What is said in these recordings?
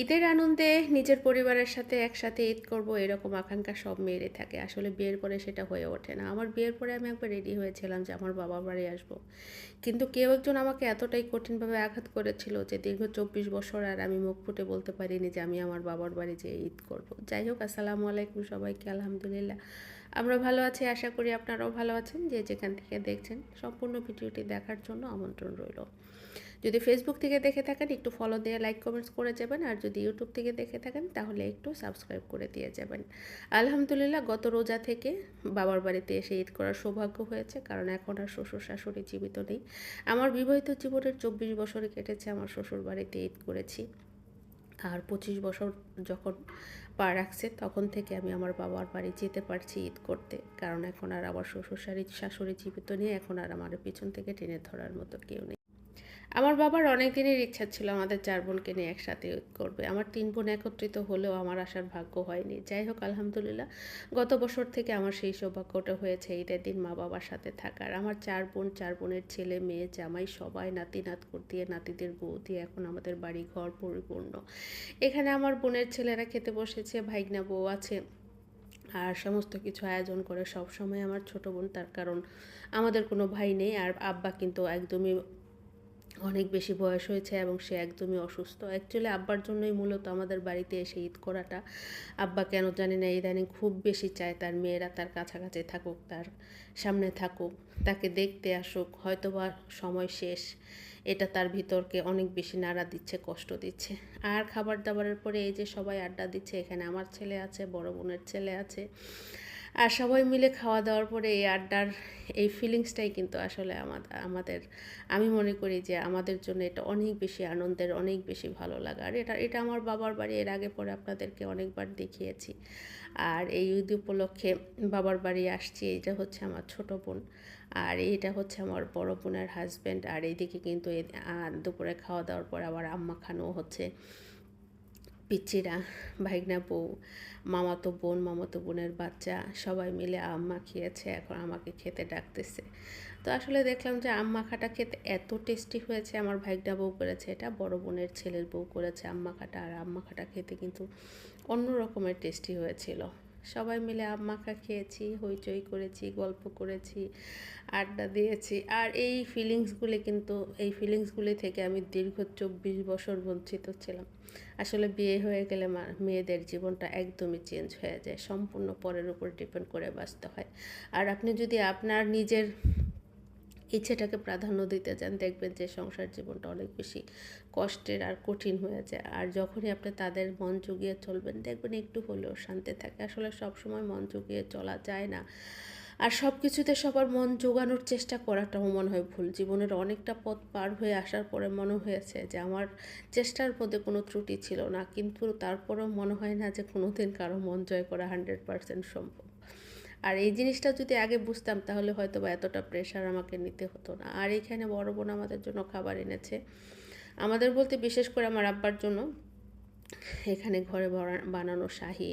ঈদের আনন্দে নিজের পরিবারের সাথে একসাথে ঈদ করব, এরকম আকাঙ্ক্ষা সব মেয়েরই থাকে। আসলে বিয়ের পরে সেটা হয়ে ওঠে না। আমার বিয়ের পরে আমি একবার রেডি হয়েছিলাম যে আমার বাবার বাড়ি আসব। কিন্তু কেউ একজন আমাকে এতটাই কঠিনভাবে আঘাত করেছিল যে দীর্ঘ চব্বিশ বছর আর আমি মুখ ফুটে বলতে পারিনি যে আমি আমার বাবার বাড়ি যেয়ে ঈদ করব। যাই হোক, আসসালামু আলাইকুম সবাইকে, আলহামদুলিল্লাহ। আমরা ভালো আছি, আশা করি আপনারাও ভালো আছেন। যে যেখান থেকে দেখছেন, সম্পূর্ণ ভিডিওটি দেখার জন্য আমন্ত্রণ রইল। যদি ফেসবুক থেকে দেখে থাকেন, একটু ফলো দিয়ে লাইক কমেন্টস করে যাবেন। আর যদি ইউটিউব থেকে দেখে থাকেন, তাহলে একটু সাবস্ক্রাইব করে দিয়ে যাবেন। আলহামদুলিল্লাহ, গত রোজা থেকে বাবার বাড়িতে এসে ঈদ করার সৌভাগ্য হয়েছে, কারণ এখন আর শ্বশুর শাশুড়ি জীবিত নেই। আমার বিবাহিত জীবনের চব্বিশ বছরে কেটেছে, আমার শ্বশুর বাড়িতে ঈদ করেছি। আর পঁচিশ বছর যখন পা রাখছে, তখন থেকে আমি আমার বাবার বাড়ি যেতে পারছি ঈদ করতে। কারণ এখন আর আমার শ্বশুর শাড়ি শাশুড়ি জীবিত নিয়ে এখন আর আমার পিছন থেকে টেনে ধরার মতো কেউ নেই। আমার বাবার অনেক দিনের ইচ্ছা ছিল আমাদের চার বোনকে নিয়ে একসাথে করবে। আমার তিন বোন একত্রিত হলেও আমার আসার ভাগ্য হয়নি। যাই হোক, আলহামদুলিল্লাহ, গত বছর থেকে আমার সেই সৌভাগ্যটা হয়েছে ঈদের দিন মা বাবার সাথে থাকার। আমার চার বোন, চার বোনের ছেলে, মেয়ে, জামাই সবাই নাতি নাত দিয়ে, নাতিদের বউ দিয়ে এখন আমাদের বাড়ি ঘর পরিপূর্ণ। এখানে আমার বোনের ছেলেরা খেতে বসেছে, ভাইগনা বউ আছে আর সমস্ত কিছু আয়োজন করে সব সময় আমার ছোট বোন, তার কারণ আমাদের কোনো ভাই নেই আর আব্বা কিন্তু একদমই অনেক বেশি বয়স হয়েছে এবং সে একদমই অসুস্থ। অ্যাকচুয়ালি আব্বার জন্যই মূলত আমাদের বাড়িতে এসে ঈদ করাটা। আব্বা কেন জানি না, ইদানিং খুব বেশি চায় তার মেয়েরা তার কাছাকাছি থাকুক, তার সামনে থাকুক, তাকে দেখতে আসুক হয়তো বা সময় শেষ। এটা তার ভিতরকে অনেক বেশি নাড়া দিচ্ছে, কষ্ট দিচ্ছে। আর খাবার দাবারের পরে এই যে সবাই আড্ডা দিচ্ছে, এখানে আমার ছেলে আছে, বড় বোনের ছেলে আছে। আর সবাই মিলে খাওয়া দাওয়ার পরে এই আড্ডার এই ফিলিংসটাই কিন্তু আসলে আমাদের, আমি মনে করি যে আমাদের জন্য এটা অনেক বেশি আনন্দের, অনেক বেশি ভালো লাগা। আর এটা এটা আমার বাবার বাড়ি, এর আগে পরে আপনাদেরকে অনেকবার দেখিয়েছি। আর এই ঈদ উপলক্ষে বাবার বাড়ি আসছি এটা হচ্ছে আমার ছোট বোন। আর এইটা হচ্ছে আমার বড় বোনের হাজব্যান্ড আর এইদিকে কিন্তু দুপুরে খাওয়া দাওয়ার পর আবার আম্মা খানো হচ্ছে। পিচ্চিরা, ভাইগনা বউ, মামাতো বোন, মামাতো বোনের বাচ্চা, সবাই মিলে আম্মা খেয়েছে, এখন আমাকে খেতে ডাকতেছে। তো আসলে দেখলাম যে আম্মা খাটা খেতে এত টেস্টি হয়েছে, আমার ভাইগনা বউ করেছে এটা, বড় বোনের ছেলের বউ করেছে আম্মা খাটা, আর আম্মা খাটা খেতে কিন্তু অন্য রকমের টেস্টি হয়েছিল। সবাই মিলে আম্মাখা খেয়েছি, হইচই করেছি, গল্প করেছি, আড্ডা দিয়েছি। আর এই ফিলিংসগুলি কিন্তু, এই ফিলিংসগুলি থেকে আমি দীর্ঘ চব্বিশ বছর বঞ্চিত ছিলাম। আসলে বিয়ে হয়ে গেলে মেয়েদের জীবনটা একদমই চেঞ্জ হয়ে যায়। সম্পূর্ণ পরের উপর ডিপেন্ড করে বাঁচতে হয়। আর আপনি যদি আপনার নিজের ইচ্ছেটাকে প্রাধান্য দিতে চান, দেখবেন যে সংসার জীবনটা অনেক বেশি কষ্টের আর কঠিন হয়ে যায়। আর যখনই আপনি তাদের মন জুগিয়ে চলবেন, দেখবেন একটু হলেও শান্তি থাকে। আসলে সবসময় মন জুগিয়ে চলা যায় না। আর সব কিছুতে সবার মন জোগানোর চেষ্টা করাটাও মনে হয় ভুল। জীবনের অনেকটা পথ পার হয়ে আসার পরে মনে হয়েছে যে আমার চেষ্টার মধ্যে কোনো ত্রুটি ছিল না। কিন্তু তারপরেও মনে হয় না যে কোনো দিন কারও মন জয় করা হান্ড্রেড পারসেন্ট সম্ভব। আর এই জিনিসটা যদি আগে বুঝতাম, তাহলে হয়তো বা এতটা প্রেশার আমাকে নিতে হতো না। আর এইখানে বড় বোন আমাদের জন্য খাবার এনেছে। আমাদের বলতে বিশেষ করে আমার আব্বার জন্য, এখানে ঘরে বানানো শাহি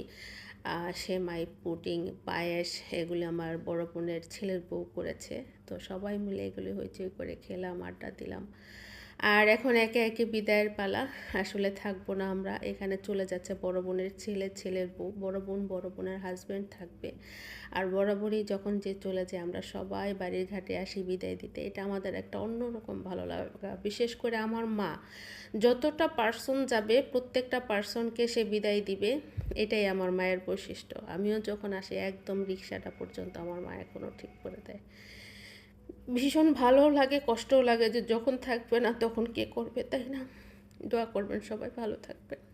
সেমাই, পুডিং, পায়েস, এগুলি আমার বড় বোনের ছেলের বউ করেছে। তো সবাই মিলে এগুলি হইচই করে খেলাম, আড্ডা দিলাম। আর এখন একে একে বিদায়ের পালা। আসলে থাকব না আমরা। এখানে চলে যাচ্ছে বড় বোনের ছেলে, ছেলের বউ। বড় বোন, বড় বোনের হাজব্যান্ড থাকবে। আর বরাবরই যখন যে চলে যায়, আমরা সবাই বাড়ির ঘাটে আসি বিদায় দিতে। এটা আমাদের একটা অন্যরকম ভালো লাগা। বিশেষ করে আমার মা। যতটা পার্সন যাবে, প্রত্যেকটা পার্সনকে সে বিদায় দিবে, এটাই আমার মায়ের বৈশিষ্ট্য। আমিও যখন আসি, একদম রিক্সাটা পর্যন্ত আমার মা এখনও ঠিক করে দেয়। ভীষণ ভালো লাগে, কষ্টও লাগে যে যখন থাকবে না তখন কে করবে, তাই না? দোয়া করবেন সবাই, ভালো থাকবেন।